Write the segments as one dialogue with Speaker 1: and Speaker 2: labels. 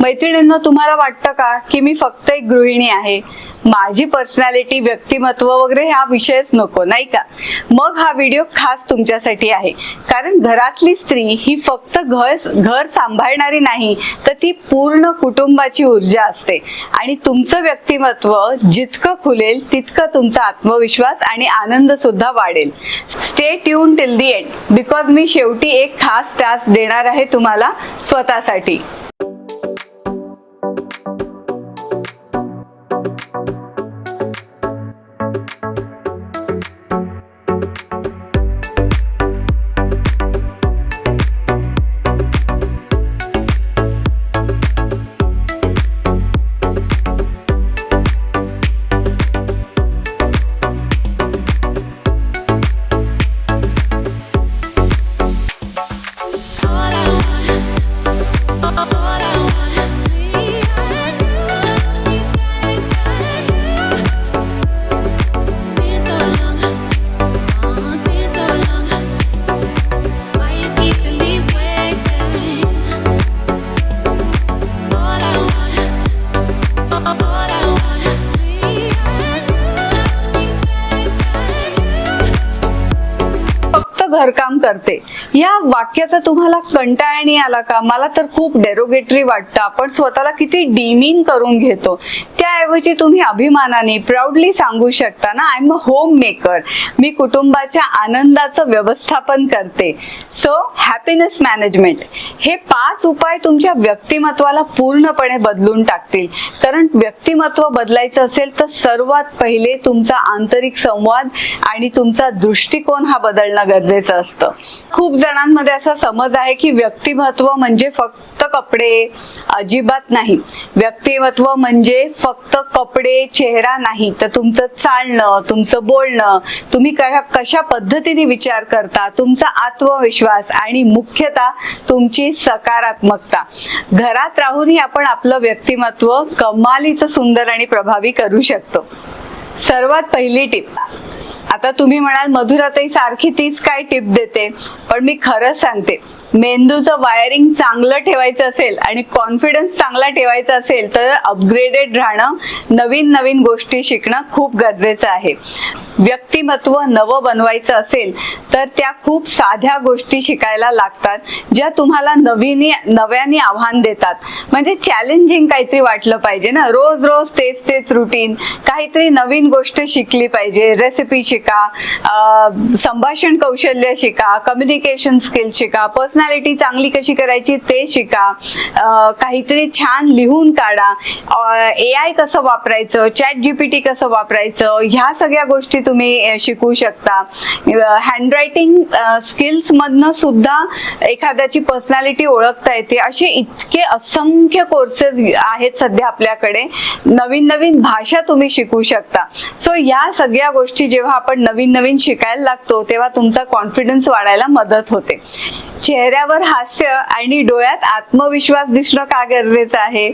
Speaker 1: मैत्रिणींना तुम्हाला वाटतं का की मी फक्त एक गृहिणी आहे? माझी पर्सनॅलिटी व्यक्तिमत्व वगैरे हा विषयच नको नाही का? मग हा व्हिडिओ खास तुमच्यासाठी आहे. कारण घरातली स्त्री ही फक्त घर घर सांभाळणारी नाही तर ती पूर्ण कुटुंबाची ऊर्जा असते. आणि तुमचं व्यक्तिमत्व जितकं खुलेल तितकं तुमचा आत्मविश्वास आणि आनंद सुद्धा वाढेल. Stay tune till the end because मी शेवटी एक खास टास्क देणार आहे तुम्हाला स्वतःसाठी. करते. या वाक्याचा तुम्हाला कंटाळणी आला का? मला तर खूप डेरोगेटरी वाटतं. आपण स्वतःला किती डिमीन करून घेतो. त्याऐवजी तुम्ही अभिमानाने प्राऊडली सांगू शकता ना I am a home maker मी कुटुंबाच्या आनंदाचं व्यवस्थापन करते. सो हॅपीनेस मॅनेजमेंट हे पाच उपाय तुमच्या व्यक्तिमत्वाला पूर्णपणे बदलून टाकतील. कारण व्यक्तिमत्व बदलायचं असेल तर सर्वात पहिले तुमचा आंतरिक संवाद आणि तुमचा दृष्टिकोन हा बदलणं गरजेचं असतं. खूप जणांमध्ये असा समज आहे की व्यक्तिमत्व म्हणजे फक्त कपडे अजिबात नाही. व्यक्तिमत्व म्हणजे फक्त कपडे चेहरा नाही. तर तुमचं चालणं तुमचं बोलणं तुम्ही कशा कशा पद्धतीने विचार करता तुमचा आत्मविश्वास आणि मुख्यतः तुमची सकारात्मकता. घरात राहूनही आपण आपलं व्यक्तिमत्व कमालीचं सुंदर आणि प्रभावी करू शकतो. सर्वात पहिली टीप. आता तुम्ही म्हणाल मधुराताई सारखी तीच काय टिप देते? पण मी खरंच सांगते मेंदूचं वायरिंग चांगलं ठेवायचं असेल आणि कॉन्फिडन्स चांगला ठेवायचा असेल तर अपग्रेडेड राहणं नवीन नवीन गोष्टी शिकणं खूप गरजेचं आहे. व्यक्तिमत्व नवं बनवायचं असेल तर त्या खूप साध्या गोष्टी शिकायला लागतात ज्या तुम्हाला नवीन नव्याने आव्हान देतात. म्हणजे चॅलेंजिंग काहीतरी वाटलं पाहिजे ना? रोज रोज तेच तेच रुटीन काहीतरी नवीन गोष्ट शिकली पाहिजे. रेसिपी शिका संभाषण कौशल्य शिका कम्युनिकेशन स्किल शिका पर्सनॅलिटी चांगली कशी करायची ते शिका. काहीतरी छान लिहून काढा. ए आय कसं वापरायचं चॅट जीपीटी कसं वापरायचं ह्या सगळ्या गोष्टी तुम्ही शिकू शकता. हँडरायटिंग स्किल्समधनं सुद्धा एखाद्याची पर्सनॅलिटी ओळखता येते. असे इतके असंख्य कोर्सेस आहेत सध्या आपल्याकडे. नवीन नवीन भाषा तुम्ही शिकू शकता. सो या सगळ्या गोष्टी जेव्हा आपण नवीन नवीन शिकायला लागतो तेव्हा तुमचा कॉन्फिडन्स वाढायला मदत होते. चेहऱ्यावर हास्य आणि डोळ्यात आत्मविश्वास दिसणं का गरजेचं आहे?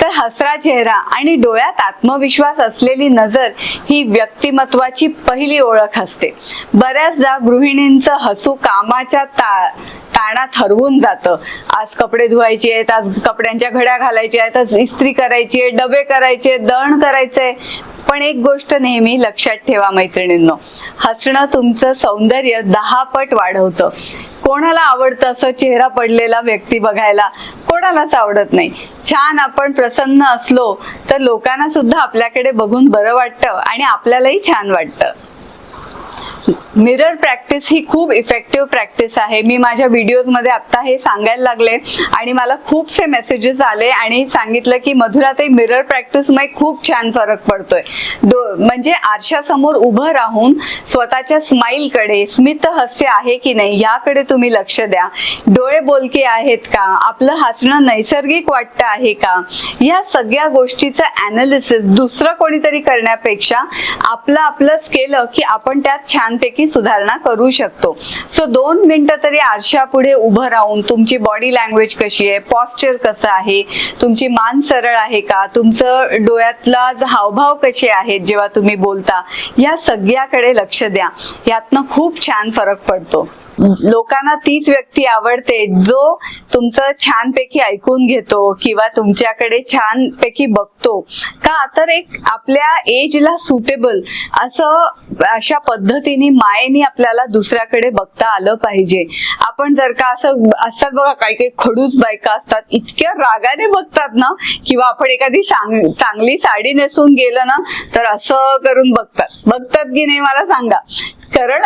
Speaker 1: तर हसरा चेहरा आणि डोळ्यात आत्मविश्वास असलेली नजर ही व्यक्तिमत्वाची पहिली ओळख असते. बऱ्याचदा गृहिणींचं हसू कामाच्या ता ताणात हरवून जातं. आज कपडे धुवायचे आहेत आज कपड्यांच्या घड्या घालायच्या आहेत आज इस्त्री करायची आहे डबे करायचे दळण करायचे पण एक गोष्ट नेहमी लक्षात ठेवा मैत्रिणींनो. हसणं तुमचं सौंदर्य दहा पट वाढवतं. कोणाला आवडतं असं चेहरा पडलेला व्यक्ती बघायला? कोणालाच आवडत नाही. छान आपण प्रसन्न असलो तर लोकांना सुद्धा आपल्याकडे बघून बरं वाटतं आणि आपल्यालाही छान वाटतं. मिरर प्रॅक्टिस ही खूप इफेक्टिव्ह प्रॅक्टिस आहे. मी माझ्या व्हिडिओजमध्ये आत्ता हे सांगायला लागले आणि मला खूपसे मेसेजेस आले आणि सांगितलं की मधुराताई मिरर प्रॅक्टिसमुळे खूप छान फरक पडतोय. डो म्हणजे आरशासमोर उभं राहून स्वतःच्या स्माईलकडे स्मित हास्य आहे की नाही याकडे तुम्ही लक्ष द्या. डोळे बोलके आहेत का? आपलं हसणं नैसर्गिक वाटतं आहे का? या सगळ्या गोष्टीचं अनालिसिस दुसरं कोणीतरी करण्यापेक्षा आपलं आपलंच केलं की आपण त्यात छान छानपैकी सुधारणा करू शकतो. सो दोन मिनिटं तरी आरशापुढे उभं राहून तुमची बॉडी लँग्वेज कशी आहे पॉस्चर कसं आहे तुमची मान सरळ आहे का तुमचं डोळ्यातला हावभाव कसे आहेत जेव्हा तुम्ही बोलता या सगळ्याकडे लक्ष द्या. यातनं खूप छान फरक पडतो. लोकांना तीच व्यक्ती आवडते जो तुमचं छानपैकी ऐकून घेतो किंवा तुमच्याकडे छानपैकी बघतो. का तर एक आपल्या एजला सुटेबल असं अशा पद्धतीने मायेने आपल्याला दुसऱ्याकडे बघता आलं पाहिजे. आपण जर का असं असं बघा काही काही खडूस बायका असतात इतक्या रागाने बघतात ना किंवा आपण एखादी सांग- चांगली साडी नेसून गेलं ना तर असं करून बघतात. बघतात की नाही मला सांगा. कारण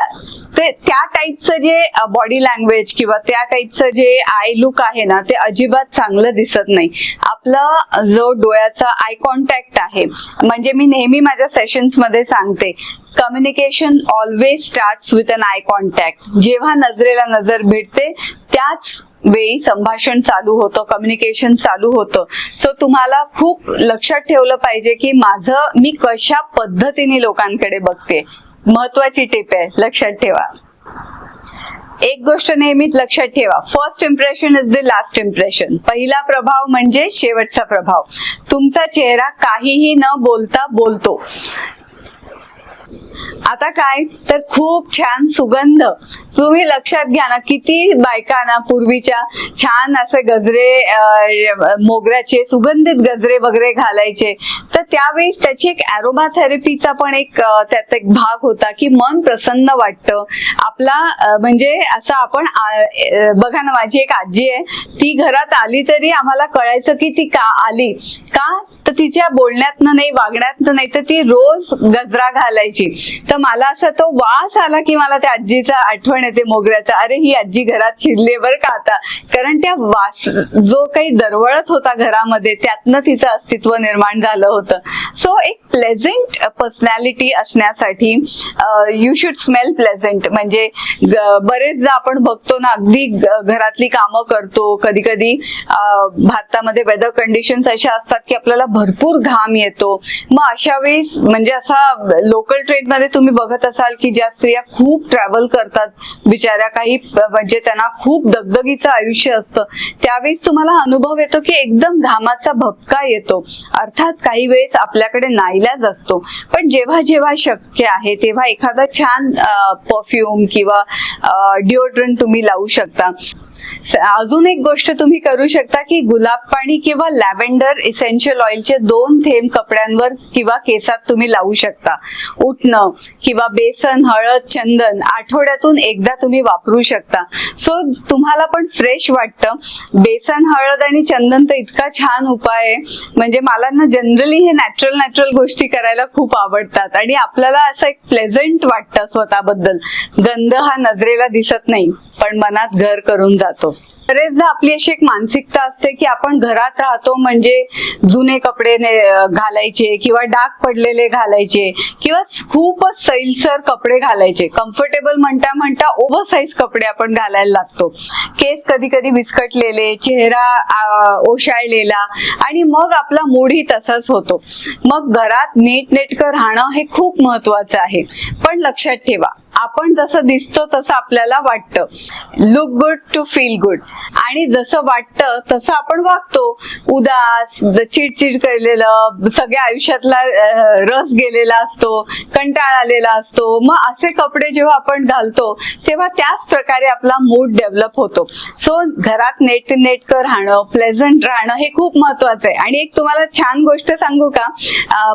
Speaker 1: ते त्या टाईपचं जे बॉडी लँग्वेज किंवा त्या टाईपचं जे आय लुक आहे ना ते अजिबात चांगलं दिसत नाही. आपला जो डोळ्याचा आय कॉन्टॅक्ट आहे म्हणजे मी नेहमी माझ्या सेशन्समध्ये सांगते communication always start with an eye contact जेव्हा नजरेला नजर भेटते त्याच वेळी संभाषण चालू होतं कम्युनिकेशन चालू होतं. सो तुम्हाला खूप लक्षात ठेवलं पाहिजे की माझं मी कशा पद्धतीने लोकांकडे बघते. महत्वाची टिप आहे लक्षात ठेवा. एक गोष्ट नेहमीच लक्षात ठेवा. First impression is the last impression पहिला प्रभाव म्हणजे शेवटचा प्रभाव. तुमचा चेहरा काहीही न बोलता बोलतो. आता काय? तर खूप छान सुगंध. तुम्ही लक्षात घ्या ना किती बायकांना पूर्वीच्या छान असे गजरे मोगऱ्याचे सुगंधित गजरे वगैरे घालायचे. तर त्यावेळेस त्याची एक अॅरोमा थेरपीचा पण एक त्यात एक भाग होता की मन प्रसन्न वाटतं. आपला म्हणजे असं आपण बघा ना माझी एक आजी आहे ती घरात आली तरी आम्हाला कळायचं की ती का आली? का? तर तिच्या बोलण्यातनं नाही वागण्यातनं नाही तर ती रोज गजरा घालायची. तर मला असा तो वास आला की मला त्या आजीचा आठवण येते मोगऱ्याचा. अरे ही आजी घरात शिरले बर का आता. कारण त्या वास जो काही दरवळत होता घरामध्ये त्यातनं तिचं अस्तित्व निर्माण झालं होतं. सो एक प्लेझेंट पर्सनॅलिटी uh, असण्यासाठी यू शुड स्मेल प्लेझेंट म्हणजे बरेचदा आपण बघतो ना अगदी घरातली कामं करतो कधी कधी भारतामध्ये वेदर कंडिशन्स अशा असतात की आपल्याला भरपूर घाम येतो. मग अशा वेळेस म्हणजे असा लोकल ट्रेनमध्ये तुम्ही बघत असाल की ज्या स्त्रिया खूप ट्रॅव्हल करतात बिचाऱ्या काही म्हणजे त्यांना खूप दगदगीचं आयुष्य असतं त्यावेळेस तुम्हाला अनुभव येतो की एकदम घामाचा भपका येतो. अर्थात काही वेळेस आपल्याकडे नाही नाईलाज असतो. पण जेव्हा जेव्हा शक्य आहे तेव्हा एखादा छान परफ्यूम किंवा डिओड्रंट तुम्ही लावू शकता. अजून एक गोष्ट तुम्ही करू शकता की गुलाब पाणी किंवा लॅव्हेंडर इसेन्शियल ऑइलचे दोन थेंब कपड्यांवर किंवा केसात तुम्ही लावू शकता. उठणं किंवा बेसन हळद चंदन आठवड्यातून एकदा तुम्ही वापरू शकता. सो तुम्हाला पण फ्रेश वाटतं. बेसन हळद आणि चंदन तर इतका छान उपाय आहे. म्हणजे मला ना जनरली हे नॅचरल नॅचरल गोष्टी करायला खूप आवडतात. आणि आपल्याला असं एक प्लेझंट वाटतं स्वतःबद्दल. गंध हा नजरेला दिसत नाही पण मनात घर करून जातो. बरेचदा आपली अशी एक मानसिकता असते की आपण घरात राहतो म्हणजे जुने कपडे घालायचे किंवा डाग पडलेले घालायचे किंवा खूपच सैलसर कपडे घालायचे. कम्फर्टेबल म्हणता म्हणता ओव्हर साईज कपडे आपण घालायला लागतो. केस कधी कधी विस्कटलेले चेहरा ओशाळलेला आणि मग आपला मूडही तसाच होतो. मग घरात नीटनेटकं राहणं हे खूप महत्वाचं आहे. पण लक्षात ठेवा आपण जसं दिसतो तसं आपल्याला वाटतं. Look good to feel good आणि जसं वाटतं तसं आपण वागतो. उदास चिडचिड केलेलं सगळ्या आयुष्यातला रस गेलेला असतो कंटाळ आलेला असतो. मग असे कपडे जेव्हा आपण घालतो तेव्हा त्याच प्रकारे आपला मूड डेव्हलप होतो. सो घरात नेट नेटकं राहणं प्लेझंट राहणं हे खूप महत्वाचं आहे. आणि एक तुम्हाला छान गोष्ट सांगू का?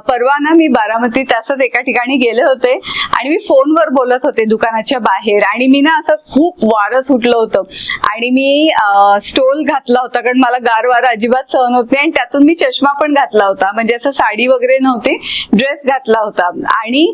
Speaker 1: परवाना परवा ना मी बारामतीत असंच एका ठिकाणी गेले होते आणि मी फोनवर बोलत होते. दुकानाच्या बाहेर. आणि मी ना असं खूप वारं सुटलं होतं. आणि मी स्टोल घातला होता कारण मला गार वारं अजिबात सहन होत नाही. आणि त्यातून मी चष्मा पण घातला होता. म्हणजे असं साडी वगैरे नव्हती ड्रेस घातला होता. आणि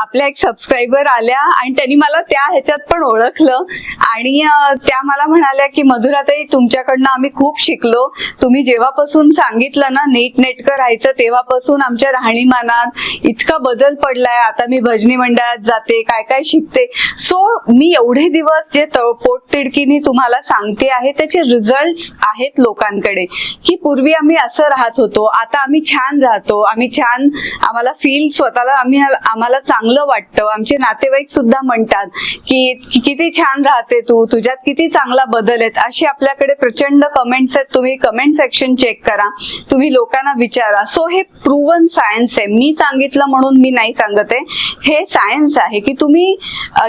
Speaker 1: आपल्या एक सबस्क्रायबर आल्या आणि त्यांनी मला त्या ह्याच्यात पण ओळखलं. आणि त्या मला म्हणाल्या की मधुराताई तुमच्याकडनं आम्ही खूप शिकलो. तुम्ही जेव्हापासून सांगितलं ना नीट नेटकं राहायचं तेव्हापासून आमच्या राहणीमानात इतका बदल पडलाय. आता मी भजनी मंडळात जाते काय काय शिकते. सो मी एवढे दिवस जे पोटतिडकीने तुम्हाला सांगते आहे त्याचे रिझल्ट आहेत लोकांकडे. की पूर्वी आम्ही असं राहत होतो आता आम्ही छान राहतो आम्ही छान आम्हाला फील स्वतःला आम्ही आम्हाला चांगलं वाटतं. आमचे नातेवाईक सुद्धा म्हणतात की कि- किती छान राहते तू तुझ्यात किती चांगला बदल आहेत. असे आपल्याकडे प्रचंड कमेंट्स आहेत. तुम्ही कमेंट सेक्शन चेक करा. तुम्ही लोकांना विचारा. सो हे प्रूवन सायन्स आहे. मी सांगितलं म्हणून मी नाही सांगत आहे. हे सायन्स आहे की तुम्ही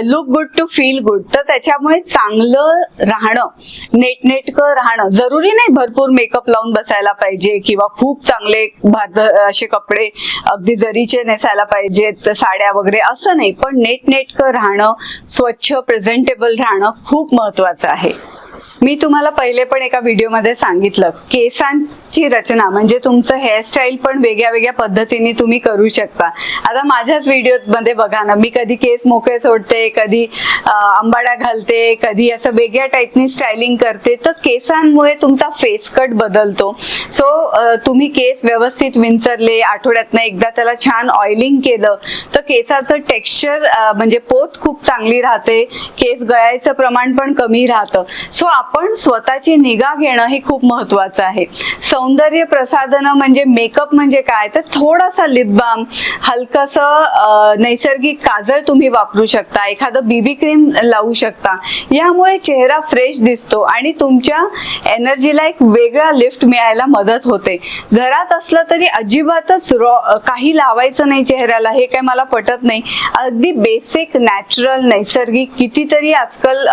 Speaker 1: look good to feel good तर त्याच्यामुळे चांगलं राहणं नेटनेटकं राहणं जरुरी नाही भरपूर मेकअप लावून बसायला पाहिजे किंवा खूप चांगले भाद असे कपडे अगदी जरीचे नेसायला पाहिजेत साड्या वगैरे असं नाही. पण नेटनेटकं राहणं स्वच्छ प्रेझेंटेबल राहणं खूप महत्वाचं आहे. मी तुम्हाला पहिले पण एका व्हिडिओमध्ये सांगितलं केसांची रचना म्हणजे तुमचं हेअरस्टाईल पण वेगळ्या वेगळ्या पद्धतीने तुम्ही करू शकता. आता माझ्याच व्हिडिओमध्ये बघा ना मी कधी केस मोकळे सोडते कधी आंबाडा घालते कधी असं वेगळ्या टाईपनी स्टायलिंग करते तर केसांमुळे तुमचा फेस कट बदलतो. सो तुम्ही केस व्यवस्थित विंचरले आठवड्यातनं एकदा त्याला छान ऑइलिंग केलं तर केसाचं टेक्स्चर म्हणजे पोत खूप चांगली राहते केस गळायचं प्रमाण पण कमी राहतं. सो आपण स्वतःची निगा घेणं हे खूप महत्वाचं आहे. सौंदर्य प्रसाधनं म्हणजे मेकअप म्हणजे काय? तर थोडासा लिप बाम हलकस नैसर्गिक काजळ तुम्ही वापरू शकता एखादं बीबी क्रीम लावू शकता. यामुळे चेहरा फ्रेश दिसतो आणि तुमच्या एनर्जीला एक वेगळा लिफ्ट मिळायला मदत होते. घरात असलं तरी अजिबातच काही लावायचं नाही चेहऱ्याला हे काय मला पटत नाही. अगदी बेसिक नॅचरल नैसर्गिक कितीतरी आजकाल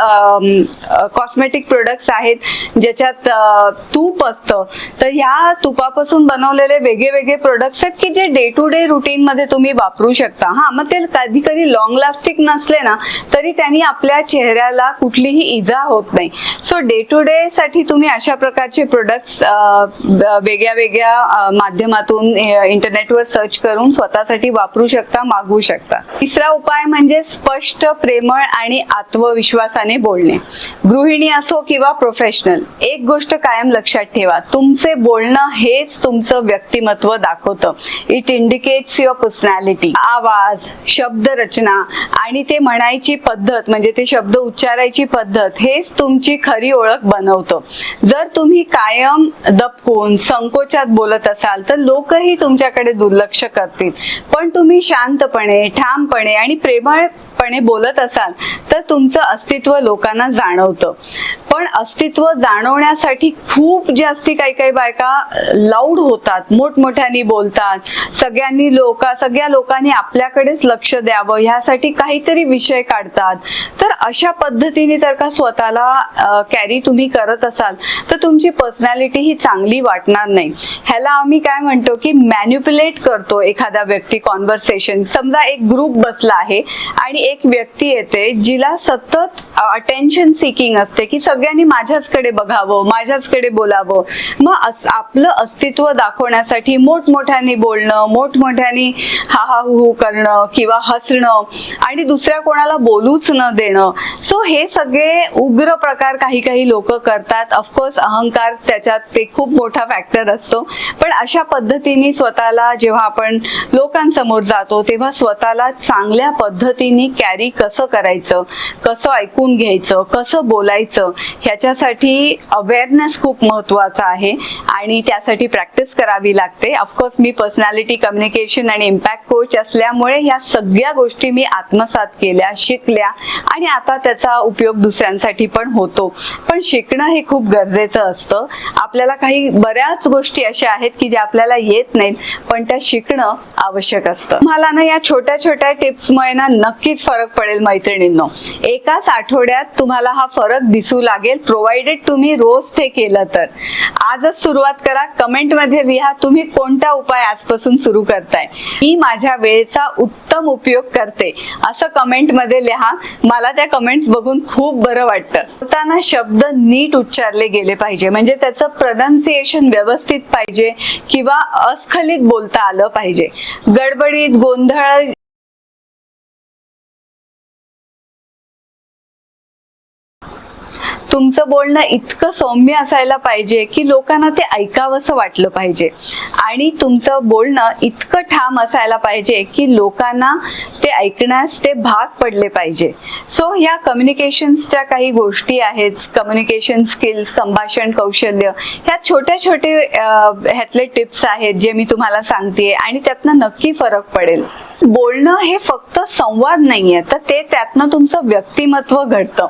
Speaker 1: कॉस्मेटिक प्रोडक्ट प्रोडक्ट्स आहेत ज्याच्यात तूप असतं. तर ह्या तुपापासून बनवलेले वेगळे वेगळे प्रोडक्ट्स आहेत की जे डे टू डे रुटीन मध्ये तुम्ही वापरू शकता. हा मग ते कधी कधी लॉंग लास्टिक नसले ना तरी त्यांनी आपल्या चेहऱ्याला कुठलीही इजा होत नाही. सो डे टू डे साठी तुम्ही अशा प्रकारचे प्रोडक्ट्स वेगळ्या वेगळ्या माध्यमातून इंटरनेटवर सर्च करून स्वतःसाठी वापरू शकता मागवू शकता. तिसरा उपाय म्हणजे स्पष्ट प्रेमळ आणि आत्मविश्वासाने बोलणे. गृहिणी असो किंवा किंवा प्रोफेशनल एक गोष्ट कायम लक्षात ठेवा. तुमचे बोलणं हेच तुमचं व्यक्तिमत्व दाखवतं. इट इंडिकेट्स युअर पर्सनॅलिटी आवाज शब्द रचना आणि ते म्हणायची पद्धत म्हणजे ते शब्द उच्चारायची पद्धत हेच तुमची खरी ओळख बनवतं. जर तुम्ही कायम दबकून संकोचात बोलत असाल तर लोकही तुमच्याकडे दुर्लक्ष करतील. पण तुम्ही शांतपणे ठामपणे आणि प्रेमळपणे बोलत असाल तर तुमचं अस्तित्व लोकांना जाणवतं. पण अस्तित्व जाणवण्यासाठी खूप जास्ती काही काही बायका लाऊड होतात मोठमोठ्याने बोलतात. सगळ्यांनी लोक सगळ्या लोकांनी आपल्याकडेच लक्ष द्यावं ह्यासाठी काहीतरी विषय काढतात. तर अशा पद्धतीने जर का स्वतःला कॅरी तुम्ही करत असाल तर तुमची पर्सनॅलिटी ही चांगली वाटणार नाही. ह्याला आम्ही काय म्हणतो की मॅन्युप्युलेट करतो एखादा व्यक्ती कॉन्व्हर्सेशन समजा एक ग्रुप बसला आहे आणि एक व्यक्ती येते जिला सतत अटेन्शन सिकिंग असते की सगळे सगळ्यांनी माझ्याचकडे बघावं माझ्याचकडे बोलावं. मग अस- आपलं अस्तित्व दाखवण्यासाठी मोठमोठ्याने बोलणं मोठमोठ्याने हा हा हु करणं किंवा हसणं आणि दुसऱ्या कोणाला बोलूच न देणं. सो हे सगळे उग्र प्रकार काही काही लोक करतात. ऑफकोर्स अहंकार त्याच्यात ते खूप मोठा फॅक्टर असतो. पण अशा पद्धतीने स्वतःला जेव्हा आपण लोकांसमोर जातो तेव्हा स्वतःला चांगल्या पद्धतीने कॅरी कसं करायचं कसं ऐकून घ्यायचं कसं बोलायचं ह्याच्यासाठी अवेअरनेस खूप महत्त्वाचा आहे आणि त्यासाठी प्रॅक्टिस करावी लागते. ऑफकोर्स मी पर्सनॅलिटी कम्युनिकेशन आणि इम्पॅक्ट कोच असल्यामुळे ह्या सगळ्या गोष्टी मी आत्मसात केल्या शिकल्या आणि आता त्याचा उपयोग दुसऱ्यांसाठी पण होतो. पण शिकणं हे खूप गरजेचं असतं. आपल्याला काही बऱ्याच गोष्टी अशा आहेत की ज्या आपल्याला येत नाहीत पण त्या शिकणं आवश्यक असतं. मला ना या छोट्या छोट्या टिप्समुळे ना नक्कीच फरक पडेल मैत्रिणींनो. एकाच आठवड्यात तुम्हाला हा फरक दिसू लागेल. प्रोव्हाइडेड तुम्ही रोज ते केलं तर. आजच सुरुवात करा. कमेंटमध्ये लिहा तुम्ही कोणता उपाय आजपासून सुरू करताय. मी माझ्या वेळेचा उत्तम उपयोग करते. असं कमेंटमध्ये लिहा. मला त्या कमेंट्स बघून खूप बरं वाटतं. बोलताना शब्द नीट उच्चारले गेले पाहिजे. म्हणजे त्याचं प्रनाऊन्सिएशन व्यवस्थित पाहिजे किंवा अस्खलित बोलता आलं पाहिजे. गडबडीत गोंधळ तुमचं बोलणं इतकं सौम्य असायला पाहिजे की लोकांना ते ऐकावंसं वाटलं पाहिजे. आणि तुमचं बोलणं इतकं ठाम असायला पाहिजे की लोकांना ते ऐकण्यास ते भाग पडले पाहिजे. सो ह्या कम्युनिकेशन्सच्या काही गोष्टी आहेत कम्युनिकेशन स्किल्स संभाषण कौशल्य ह्या छोट्या छोटे ह्यातले टिप्स आहेत जे मी तुम्हाला सांगते आणि त्यातनं नक्की फरक पडेल. बोलणं हे फक्त संवाद नाहीये तर ते त्यातनं तुमचं व्यक्तिमत्व घडतं.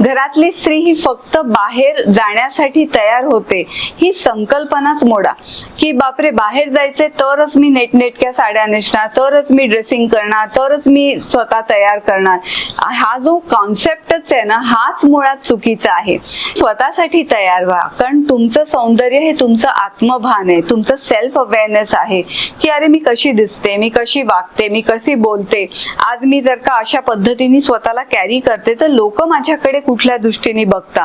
Speaker 1: घरातली स्त्री ही फक्त बाहेर जाण्यासाठी तयार होते. ही संकल्पनाच मोडा. की बापरे बाहेर जायचे तरच मी नेटनेटक्या साड्या नेसणार तरच मी ड्रेसिंग करणार तरच मी स्वतः तयार करणार. हा जो कॉन्सेप्टच आहे ना हाच मुळात चुकीचा आहे. स्वतःसाठी तयार व्हा. कारण तुमचं सौंदर्य हे तुमचं आत्मभान आहे. तुमचं सेल्फ अवेअरनेस आहे. की अरे मी कशी दिसते मी कशी वागते मी कशी बोलते. आज मी जर का अशा पद्धतीने स्वतःला कॅरी करते तर लोक माझ्याकडे कुठल्या दृष्टीने बघतात?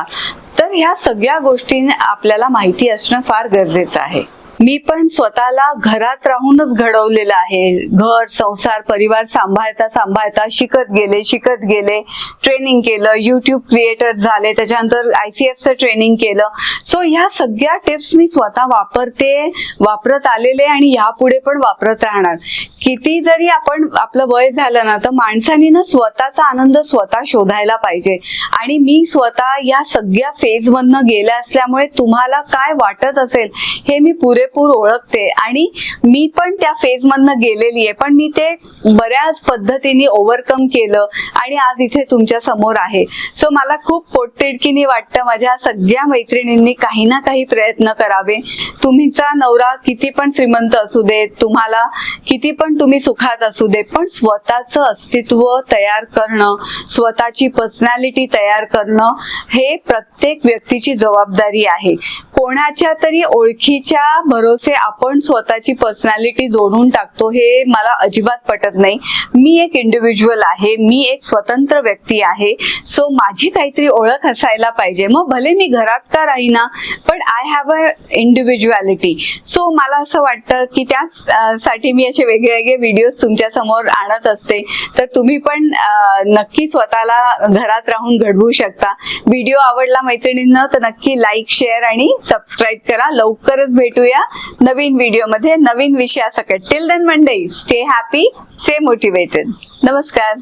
Speaker 1: तर ह्या सगळ्या गोष्टी आपल्याला माहिती असणं फार गरजेचं आहे. मी पण स्वतःला घरात राहूनच घडवलेलं आहे. घर संसार परिवार सांभाळता सांभाळता शिकत गेले शिकत गेले. ट्रेनिंग केलं युट्यूब क्रिएटर झाले त्याच्यानंतर आय सी एफचं ट्रेनिंग केलं. सो ह्या सगळ्या टिप्स मी स्वतः वापरते वापरत आलेले आणि यापुढे पण वापरत राहणार. किती जरी आपण आपलं वय झालं ना तर माणसाने ना स्वतःचा आनंद स्वतः शोधायला पाहिजे. आणि मी स्वतः या सगळ्या फेजमधनं गेल्या असल्यामुळे तुम्हाला काय वाटत असेल हे मी पुरे पुरेपूर ओळखते. आणि मी पण त्या फेज मधनं गेलेली आहे. पण मी ते बऱ्याच पद्धतीने ओव्हरकम केलं आणि आज इथे तुमच्यासमोर आहे. सो मला खूप पोटतिडकीने वाटतं माझ्या सगळ्या मैत्रिणींनी काही ना काही प्रयत्न करावे. तुमचा नवरा किती पण श्रीमंत असू दे तुम्हाला किती पण तुम्ही सुखात असू दे पण स्वतःचं अस्तित्व तयार करणं स्वतःची पर्सनॅलिटी तयार करणं हे प्रत्येक व्यक्तीची जबाबदारी आहे. कोणाच्या तरी ओळखीच्या भरोसे आपण स्वतःची पर्सनॅलिटी जोडून टाकतो हे मला अजिबात पटत नाही. मी एक इंडिव्हिज्युअल आहे मी एक स्वतंत्र व्यक्ती आहे सो माझी काहीतरी ओळख असायला पाहिजे. मग भले मी घरात का राहीना पण I have a individuality so मला असं वाटतं की त्यासाठी मी असे वेगळे वेगळे व्हिडिओज तुमच्यासमोर आणत असते. तर तुम्ही पण नक्की स्वतःला घरात राहून घडवू शकता. व्हिडिओ आवडला मैत्रिणींना तर नक्की लाईक शेअर आणि सबस्क्राईब करा. लवकरच भेटूया. नवीन व्हिडिओमध्ये नवीन विषयासकट till then Monday stay happy stay motivated नमस्कार.